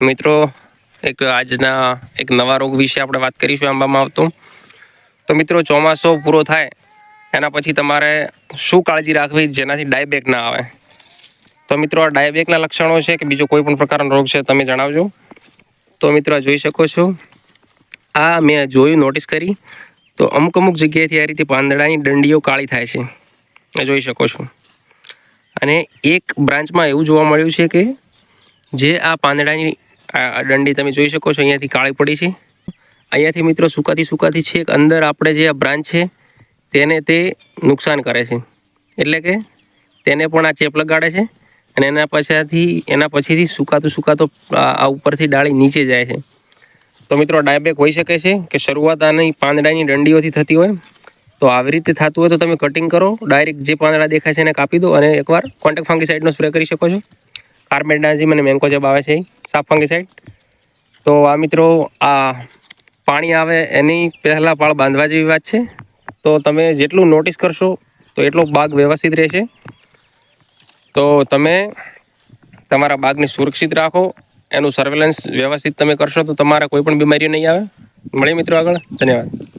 મિત્રો, એક આજના એક નવા રોગ વિશે આપણે વાત કરીશું આંબામાં આવતો. તો મિત્રો, ચોમાસો પૂરો થાય, એના પછી તમારે શું કાળજી રાખવી જેનાથી ડાયબેક ના આવે? તો મિત્રો, આ ડાયબેકના લક્ષણો છે કે બીજો કોઈ પણ પ્રકારનો રોગ છે તમે જણાવજો. તો મિત્રો જોઈ શકો છો. આ મેં જોયું, નોટિસ કરી. તો અમુક અમુક જગ્યાએથી આ રીતે પાંદડાની દંડીઓ કાળી થાય છે. એ જોઈ શકો છો. અને એક બ્રાન્ચમાં એવું જોવા મળ્યું છે કે જે આ પાંદડાની આ દંડી તમે જોઈ શકો છો, અહીંયાથી કાળી પડી છે. અહીંયાથી મિત્રો સુકાતી સુકાતી છેક અંદર આપણે જે આ બ્રાન્ચ છે, તેને તે નુકસાન કરે છે. એટલે કે તેને પણ આ ચેપ લગાડે છે અને એના પછાથી એના પછીથી સુકાતું સુકાતો આ ઉપરથી ડાળી નીચે જાય છે. તો મિત્રો ડાયબેક હોઈ શકે છે કે શરૂઆત આની પાંદડાની દંડીઓથી થતી હોય, તો આવી રીતે થતું હોય તો તમે કટિંગ કરો, ડાયરેક્ટ જે પાંદડા દેખાય છે એને કાપી દો અને એકવાર કોન્ટેક્ટ ફંગીસાઇડનો સ્પ્રે કરી શકો છો. કાર્બેન્ડાઝીમ અને મેન્કો જેબ આવે છે એ સાફ ફંગીસાઇડ તો આ મિત્રો, આ પાણી આવે એની પહેલાં પાળ બાંધવા જેવી વાત છે. તો તમે જેટલું નોટિસ કરશો, તો એટલો બાગ વ્યવસ્થિત રહેશે. તો તમે તમારા બાગને સુરક્ષિત રાખો, એનું સર્વેલન્સ વ્યવસ્થિત તમે કરશો તો તમારા કોઈ પણ બીમારીઓ નહીં આવે. મળીએ મિત્રો આગળ. ધન્યવાદ.